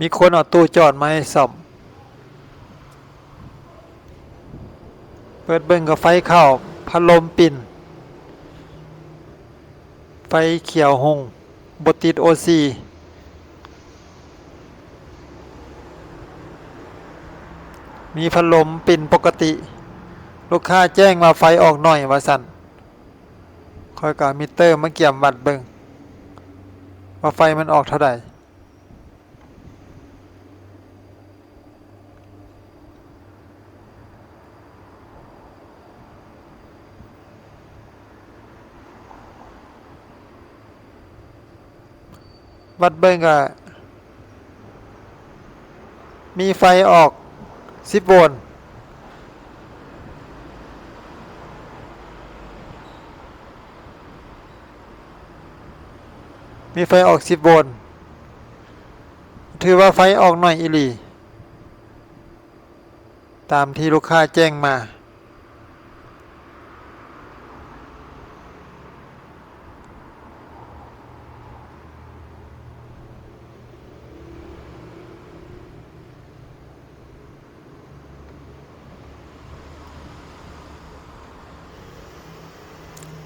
มีคนเอาตู้จอดมาให้ซ่อมเปิดเบิ่งกับไฟเข้าพัดลมปิ่น ไฟเขียวหงบติดโอซีมีพัดลมปิ่นปกติ ลูกค้าแจ้งมาไฟออกหน่อยว่าสั่นคอยกับมิเตอร์มาเกี่ยมวัดเบิ่งว่าไฟมันออกเท่าใด วัดเบิ่งก็มีไฟออก 10 โวลต์มีไฟออก 10 โวลต์ถือว่าไฟออกหน่อยอีหลี ตามที่ลูกค้าแจ้งมา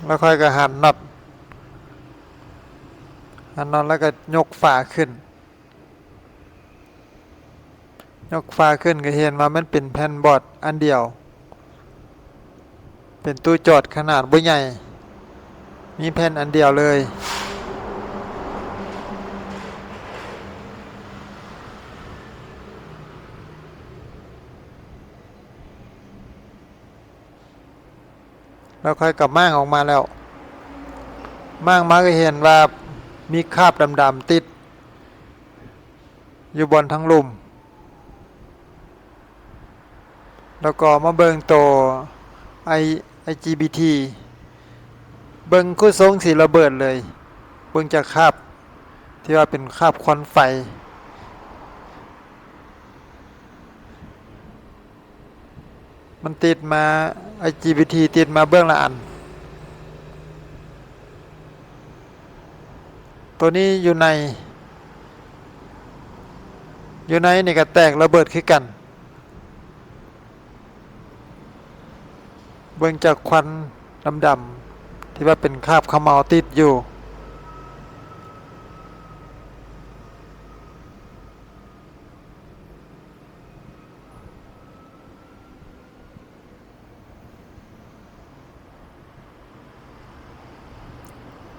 แล้วค่อยก็หันน็อตหันน็อตแล้วก็ยกฝาขึ้น ยกฝาขึ้นก็เห็นว่ามันเป็นแผ่นบอร์ดอันเดียว เป็นตู้จอดขนาดบ่ใหญ่ มีแผ่นอันเดียวเลย แล้วค่อยกลับม่างออกมาแล้วม่างมาก็เห็นว่ามีคราบดำๆติด อยู่บนทั้งลุ่ม แล้วก็มาเบิงตัวไอ IGBT เบิงคู่ทรงสีระเบิดเลย เบิงจากคราบที่ว่าเป็นคราบควันไฟ มันติดมา IGBT ติดมาเบื้องละอัน ตัวนี้อยู่ใน อยู่ในนี่ก็แตกระเบิดขึ้นกัน เบื้องจากควันดำๆที่ว่าเป็นคราบขมเมาติดอยู่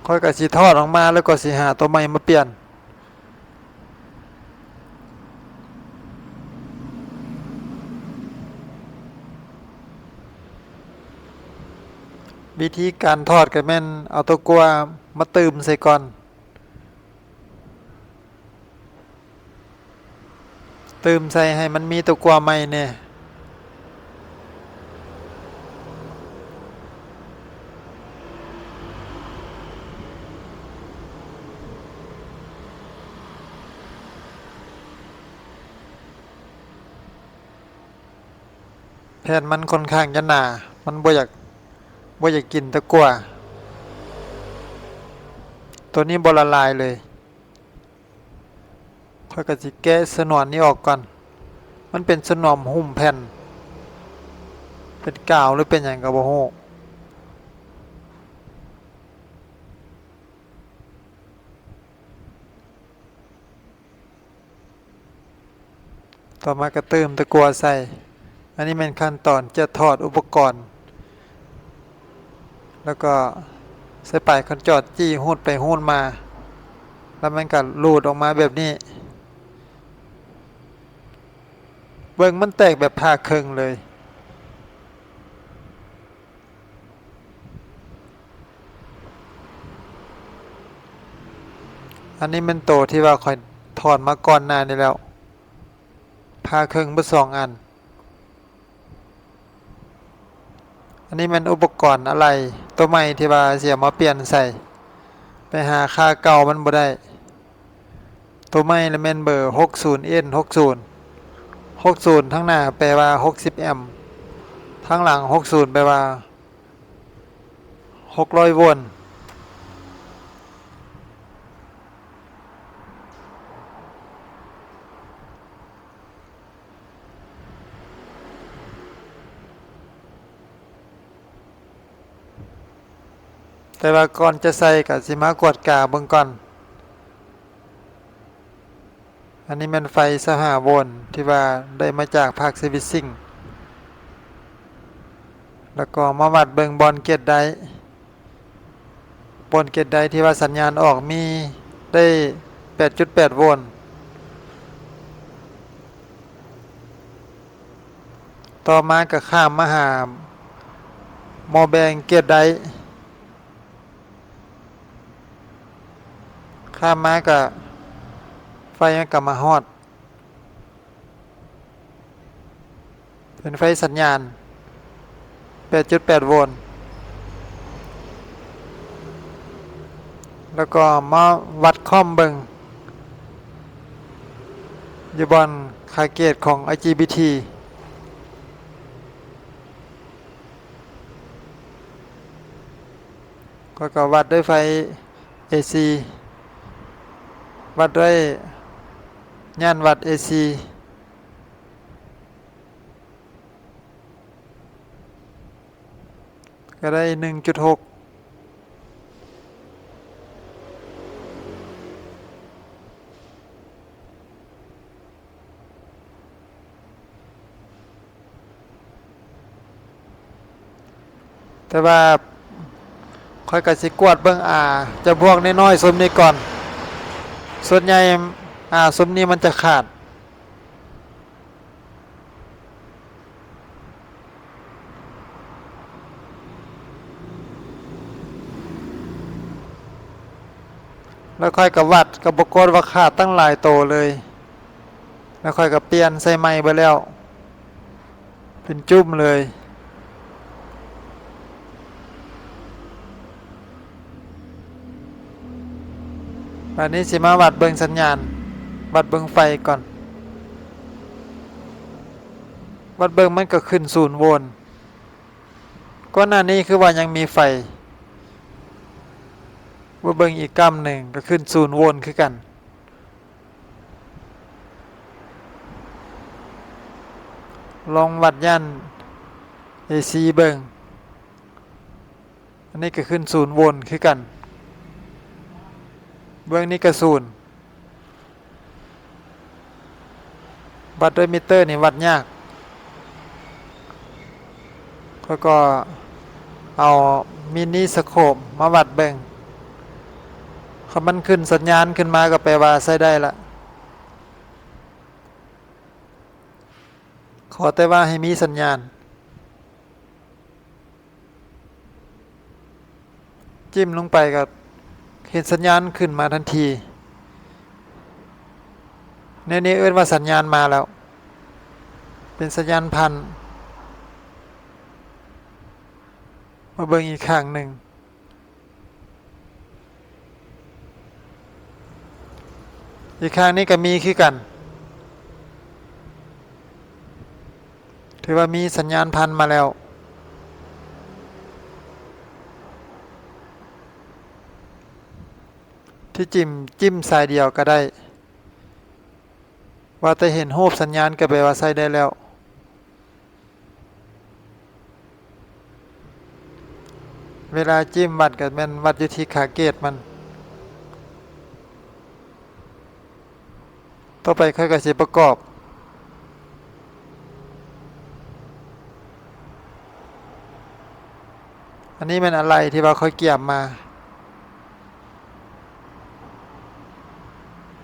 ค่อยกับสีทอดออกมาแล้วก็สีหาตัวใหม่มาเปลี่ยน วิธีการทอดก็แม่นเอาตัวกัวมาตืมใส่ก่อน ตืมใส่ให้มันมีตัวกัวใหม่เนี่ย แผ่นมันค่อนข้างจะหนามันบ่อยากบ่อยากกินตะกั่วตัวนี้บละลายเลยค่อยกสิแกะสนวนนี้ออกก่อน มันเป็นสนอมหุ้มแผ่น เป็นกาวหรือเป็นหยังก็บ่ฮู้ต่อมาก็เติมตะกัวใส่ อันนี้เป็นขั้นตอนจะถอดอุปกรณ์ แล้วก็ใส่ปลายคันจอดจี้หูดไปหูดมา แล้วมันก็ลูดออกมาแบบนี้ เบิ่งมันแตกแบบผ่าครึ่งเลยอันนี้มันโตที่ว่าคอยถอดมาก่อนนานี้แล้วผ่าครึ่งเบ่สองอัน อันนี้มันอุปกรณ์อะไร ตัวใหม่ที่ว่าเสียมาเปลี่ยนใส่ ไปหาค่าเก่ามันบ่ได้ ตัวใหม่แล้วแม่นเบอร์ 60N 60 60ทั้งหน้าแปลว่า 60 แอมป์ทั้งหลัง 60 แปลว่า 600 โวลต์ แต่ว่าก่อนจะใส่ก็สิมากวดกาเบิ่งก่อน อันนี้มันไฟสหาวลที่ว่าได้มาจากภาคเซวิซิ่งแล้วก็มาวัดเบิงบอลเกตไดบอลเกตได้ที่ว่าสัญญาณออกมีได้ 8.8 โวลต์ ต่อมาก็ข้ามมาหาหมแบงเกตได้ ข้ามมาก็ไฟกับมาฮอด เป็นไฟสัญญาณ 8.8 โวลต์ แล้วก็มาวัดคอมเบิงอยู่บนคาเกตของ IGBT ก็ก็วัดด้วยไฟ AC วัดด้วยย่านวัด AC ก็ได้1.6แต่ว่าค่อยกสิกวดเบิ่งอ่าจะบวกน้อยๆสมนี้ก่อน ส่วนใหญ่อ่าสมนี้มันจะขาด แล้วค่อยกับวัดกับบกฏว่าขาดตั้งหลายโตเลย แล้วค่อยกับเปลี่ยนใส่ไม้ไปแล้ว เป็นจุ่มเลย วันนี้สิมาวัดเบิงสัญญาณ วัดเบิงไฟก่อน วัดเบิงมันก็ขึ้นศูนย์โวลต์ก่อนหน้านี้คือว่ายังมีไฟว่าเบิงอีกกำหนึ่งก็ขึ้นศูนย์โวลต์คือกัน ลองวัดยัน AC เบิงอันนี้ก็ขึ้นศูนย์โวลต์คือกัน เบื้องนี้กระสูนวัดด้วยมิเตอร์นี่วัดยากแล้วก็เอามินิสโคปมาวัดเบิ่งคำมันขึ้นสัญญาณขึ้นมาก็แปลว่าใช้ได้ละ ขอแต่ว่าให้มีสัญญาณ จิ้มลงไปกับ เห็นสัญญาณขึ้นมาทันทีในนี้เอื้นว่าสัญญาณมาแล้ว เป็นสัญญาณพันมาเบิ่งอีกข้างหนึ่งอีกข้างนี้ก็มีคือกัน ถือว่ามีสัญญาณพันมาแล้ว ที่จิ้มจิ้มสายเดียวก็ได้ ว่าแต่เห็นรูปสัญญาณก็แปลว่าใส่ได้แล้ว เวลาจิ้มวัดกับมันวัดอยู่ที่ขาเกตมัน ต่อไปค่อยกสิประกอบอันนี้มันอะไรที่ว่าค่อยเกี่ยมมา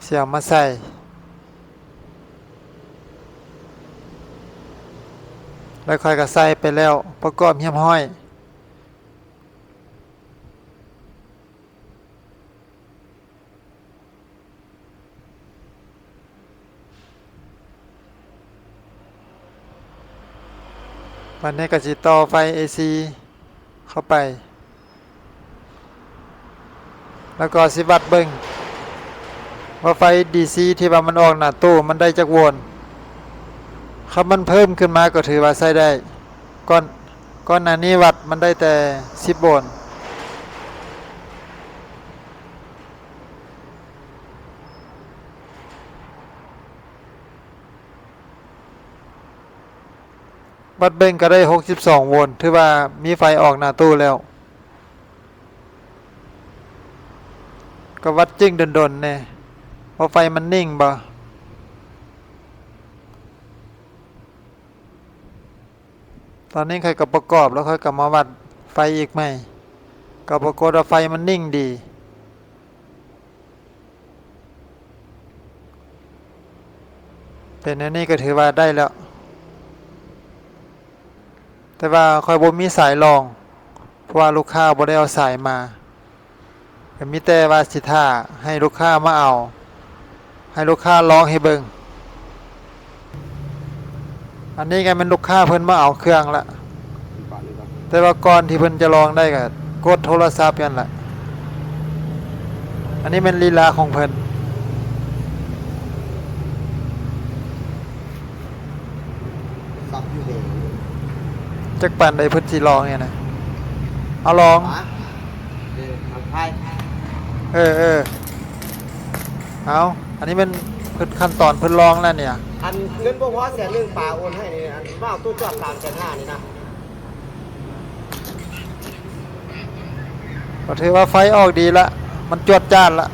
เสียงมาใส่แล้วค่อยก็ใส่ไปแล้วประกอบเหียมห้อย วันนี้ก็สิต่อไฟ AC เข้าไป แล้วก็สิวัดเบิ่ง ว่าไฟ DC ที่ว่ามันออกหน้าตู้มันได้จักโวลต์ครับมันเพิ่มขึ้นมาก็ถือว่าใช้ได้ก่อนก่อนหน้านี้วัดมันได้แต่10โวลต์วัดเบงก็ได้ 62 โวลต์ถือว่ามีไฟออกหน้าตู้แล้ว ก็วัดจึงดนๆแน่เพราไฟมันนิ่งบ่ตอนนี้ค่อยก็ประกอบแล้วค่อยก็มาวัดไฟอีกไหมก็ปรากฏว่าไฟมันนิ่งดี เป็นอันนี้ก็ถือว่าได้แล้ว แต่ว่าคอยบ่มีสายรอง เพราะว่าลูกค้าบ่ได้เอาสายมาก็มีแต่ว่าสิท่าให้ลูกค้ามาเอา ให้ลูกค้าลองให้เบิ่งอันนี้ไงมันลูกค้าเพิ่นมาเอาเครื่องละก่อนหรือเปล่าแต่ว่าก่อนที่เพิ่นจะลองได้ก็กดโทรศัพท์กันละอันนี้เป็นลีลาของเพิ่นซับอยู่เองจักปันใดเพิ่นสิลองเนี่ยนะเอาลองขวาเดินทางไทยเออเออเอา อันนี้เป็นเพิ่นขั้นตอนเพิ่นลองแล้วเนี่ย อันเงินบ่พอแสนหนึ่งปลาโอนให้นี่อันว่าเอาตู้จอดตามแสนห้านี่นะก็ถือว่าไฟออกดีละ มันจวดจ้านละ